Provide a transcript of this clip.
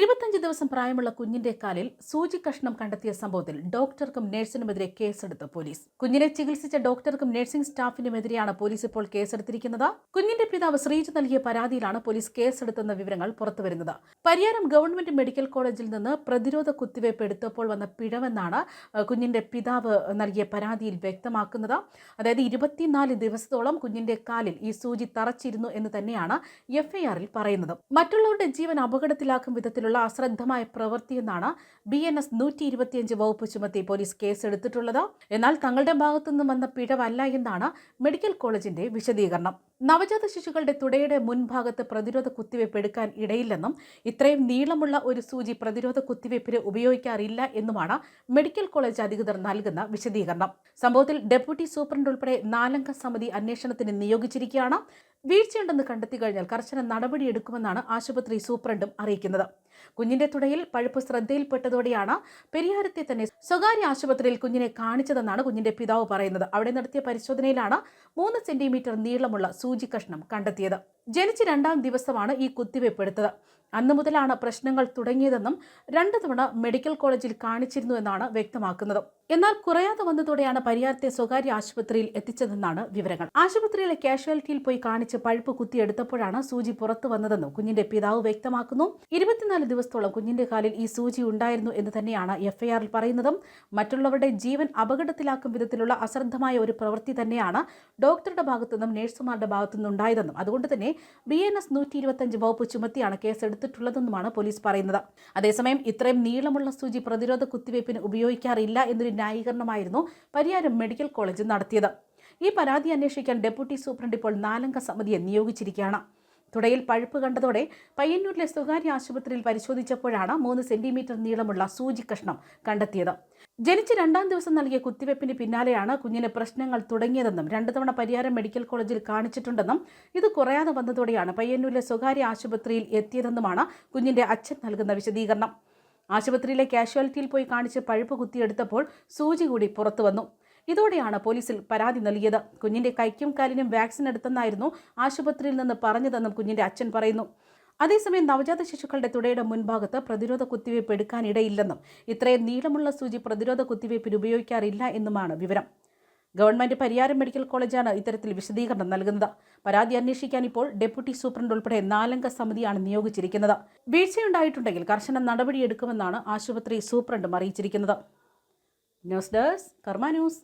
ഇരുപത്തഞ്ച് ദിവസം പ്രായമുള്ള കുഞ്ഞിന്റെ കാലിൽ സൂചി കഷ്ണം കണ്ടെത്തിയ സംഭവത്തിൽ ഡോക്ടർക്കും നഴ്സിനുമെതിരെ കേസെടുത്ത് പോലീസ്. കുഞ്ഞിനെ ചികിത്സിച്ച ഡോക്ടർക്കും നഴ്സിംഗ് സ്റ്റാഫിനുമെതിരെയാണ് പോലീസ് ഇപ്പോൾ കേസെടുത്തിരിക്കുന്നത്. കുഞ്ഞിന്റെ പിതാവ് ശ്രീജ് നൽകിയ പരാതിയിലാണ് പോലീസ് കേസെടുത്തെന്ന വിവരങ്ങൾ പുറത്തുവരുന്നത്. പരിയാരം ഗവൺമെന്റ് മെഡിക്കൽ കോളേജിൽ നിന്ന് പ്രതിരോധ കുത്തിവയ്പ് എടുത്തപ്പോൾ വന്ന പിഴവെന്നാണ് കുഞ്ഞിന്റെ പിതാവ് നൽകിയ പരാതിയിൽ വ്യക്തമാക്കുന്നത്. അതായത് ഇരുപത്തിനാല് ദിവസത്തോളം കുഞ്ഞിന്റെ കാലിൽ ഈ സൂചി തറച്ചിരുന്നു എന്ന് തന്നെയാണ് എഫ്ഐആറിൽ പറയുന്നത്. മറ്റുള്ളവരുടെ ജീവൻ അപകടത്തിലാക്കും വിധത്തിലുള്ള അശ്രദ്ധമായ പ്രവൃത്തിയെന്നാണ് ബി എൻ എസ് നൂറ്റി ഇരുപത്തിയഞ്ച് വകുപ്പ് ചുമത്തി പോലീസ് കേസെടുത്തിട്ടുള്ളത്. എന്നാൽ തങ്ങളുടെ ഭാഗത്തുനിന്നും വന്ന പിഴവല്ല എന്നാണ് മെഡിക്കൽ കോളേജിന്റെ വിശദീകരണം. നവജാത ശിശുക്കളുടെ തുടയുടെ മുൻഭാഗത്ത് പ്രതിരോധ കുത്തിവയ്പ് എടുക്കാൻ ഇടയില്ലെന്നും ഇത്രയും നീളമുള്ള ഒരു സൂചി പ്രതിരോധ കുത്തിവയ്പ്പിന് ഉപയോഗിക്കാറില്ല എന്നുമാണ് മെഡിക്കൽ കോളേജ് അധികൃതർ നൽകുന്ന വിശദീകരണം. സംഭവത്തിൽ ഡെപ്യൂട്ടി സൂപ്രണ്ട് ഉൾപ്പെടെ നാലംഗ സമിതി അന്വേഷണത്തിന് നിയോഗിച്ചിരിക്കുകയാണ്. വീഴ്ചയുണ്ടെന്ന് കണ്ടെത്തി കഴിഞ്ഞാൽ കർശന നടപടിയെടുക്കുമെന്നാണ് ആശുപത്രി സൂപ്രണ്ടും അറിയിക്കുന്നത്. കുഞ്ഞിന്റെ തുടയിൽ പഴുപ്പ് ശ്രദ്ധയിൽപ്പെട്ടതോടെയാണ് പെരിയാരത്തെ തന്നെ സ്വകാര്യ ആശുപത്രിയിൽ കുഞ്ഞിനെ കാണിച്ചതെന്നാണ് കുഞ്ഞിന്റെ പിതാവ് പറയുന്നത്. അവിടെ നടത്തിയ പരിശോധനയിലാണ് മൂന്ന് സെന്റിമീറ്റർ നീളമുള്ള സൂചി കഷ്ണം കണ്ടെത്തിയത് ജനിച്ച് രണ്ടാം ദിവസമാണ് ഈ കുത്തിവയ്പ് എടുത്തത്. അന്നു മുതലാണ് പ്രശ്നങ്ങൾ തുടങ്ങിയതെന്നും രണ്ടു തവണ മെഡിക്കൽ കോളേജിൽ കാണിച്ചിരുന്നു എന്നാണ് വ്യക്തമാക്കുന്നത്. എന്നാൽ കുറയാതെ വന്നതോടെയാണ് പരിയാരത്തെ സ്വകാര്യ ആശുപത്രിയിൽ എത്തിച്ചതെന്നാണ് വിവരങ്ങൾ. ആശുപത്രിയിലെ കാഷ്വാലിറ്റിയിൽ പോയി കാണിച്ച് പഴുപ്പ് കുത്തിയെടുത്തപ്പോഴാണ് സൂചി പുറത്തു വന്നതെന്നും കുഞ്ഞിന്റെ പിതാവ് വ്യക്തമാക്കുന്നു. ഇരുപത്തിനാല് ദിവസത്തോളം കുഞ്ഞിന്റെ കാലിൽ ഈ സൂചി ഉണ്ടായിരുന്നു എന്ന് തന്നെയാണ് എഫ്ഐആറിൽ പറയുന്നതും. മറ്റുള്ളവരുടെ ജീവൻ അപകടത്തിലാക്കും വിധത്തിലുള്ള അശ്രദ്ധമായ ഒരു പ്രവൃത്തി തന്നെയാണ് ഡോക്ടറുടെ ഭാഗത്തുനിന്നും നഴ്സുമാരുടെ ഭാഗത്തുനിന്നും ഉണ്ടായതെന്നും. അതുകൊണ്ട് തന്നെ ബി എൻ എസ് നൂറ്റി ഇരുപത്തഞ്ച് വകുപ്പ് ചുമത്തിയാണ് കേസെടുത്തിട്ടുള്ളതെന്നുമാണ് പോലീസ് പറയുന്നത്. അതേസമയം ഇത്രയും നീളമുള്ള സൂചി പ്രതിരോധ കുത്തിവയ്പ്പിന് ഉപയോഗിക്കാറില്ല എന്നൊരു ന്യായീകരണമായിരുന്നു പരിയാരം മെഡിക്കൽ കോളേജ് നടത്തിയത്. ഈ പരാതി അന്വേഷിക്കാൻ ഡെപ്യൂട്ടി സൂപ്രണ്ട് ഇപ്പോൾ നാലംഗ സമിതിയെ നിയോഗിച്ചിരിക്കുകയാണ്. തുടയിൽ പഴുപ്പ് കണ്ടതോടെ പയ്യന്നൂരിലെ സ്വകാര്യ ആശുപത്രിയിൽ പരിശോധിച്ചപ്പോഴാണ് മൂന്ന് സെന്റിമീറ്റർ നീളമുള്ള സൂചി കഷ്ണം കണ്ടെത്തിയത്. ജനിച്ച് രണ്ടാം ദിവസം നൽകിയ കുത്തിവയ്പ്പിന് പിന്നാലെയാണ് കുഞ്ഞിന് പ്രശ്നങ്ങൾ തുടങ്ങിയതെന്നും രണ്ടു തവണ പരിയാരം മെഡിക്കൽ കോളേജിൽ കാണിച്ചിട്ടുണ്ടെന്നും ഇത് കുറയാതെ വന്നതോടെയാണ് പയ്യന്നൂരിലെ സ്വകാര്യ ആശുപത്രിയിൽ എത്തിയതെന്നുമാണ് കുഞ്ഞിന്റെ അച്ഛൻ നൽകുന്ന വിശദീകരണം. ആശുപത്രിയിലെ കാഷ്വാലിറ്റിയിൽ പോയി കാണിച്ച് പഴുപ്പ് കുത്തിയെടുത്തപ്പോൾ സൂചി കൂടി പുറത്തു വന്നു. ഇതോടെയാണ് പോലീസിൽ പരാതി നൽകിയത്. കുഞ്ഞിന്റെ കൈക്കും കാലിനും വാക്സിൻ എടുത്തെന്നായിരുന്നു ആശുപത്രിയിൽ നിന്ന് പറഞ്ഞതെന്നും കുഞ്ഞിന്റെ അച്ഛൻ പറയുന്നു. അതേസമയം നവജാത ശിശുക്കളുടെ തുടയുടെ മുൻഭാഗത്ത് പ്രതിരോധ കുത്തിവയ്പ് എടുക്കാനിടയില്ലെന്നും ഇത്രയും നീളമുള്ള സൂചി പ്രതിരോധ കുത്തിവയ്പ്പിന് ഉപയോഗിക്കാറില്ല എന്നുമാണ് വിവരം. ഗവൺമെന്റ് പരിയാരം മെഡിക്കൽ കോളേജാണ് ഇത്തരത്തിൽ വിശദീകരണം നൽകുന്നത്. പരാതി അന്വേഷിക്കാൻ ഇപ്പോൾ ഡെപ്യൂട്ടി സൂപ്രണ്ട് ഉൾപ്പെടെ നാലംഗ സമിതിയാണ് നിയോഗിച്ചിരിക്കുന്നത്. വീഴ്ചയുണ്ടായിട്ടുണ്ടെങ്കിൽ കർശന നടപടിയെടുക്കുമെന്നാണ് ആശുപത്രി സൂപ്രണ്ടും അറിയിച്ചിരിക്കുന്നത്. News desk Karma news.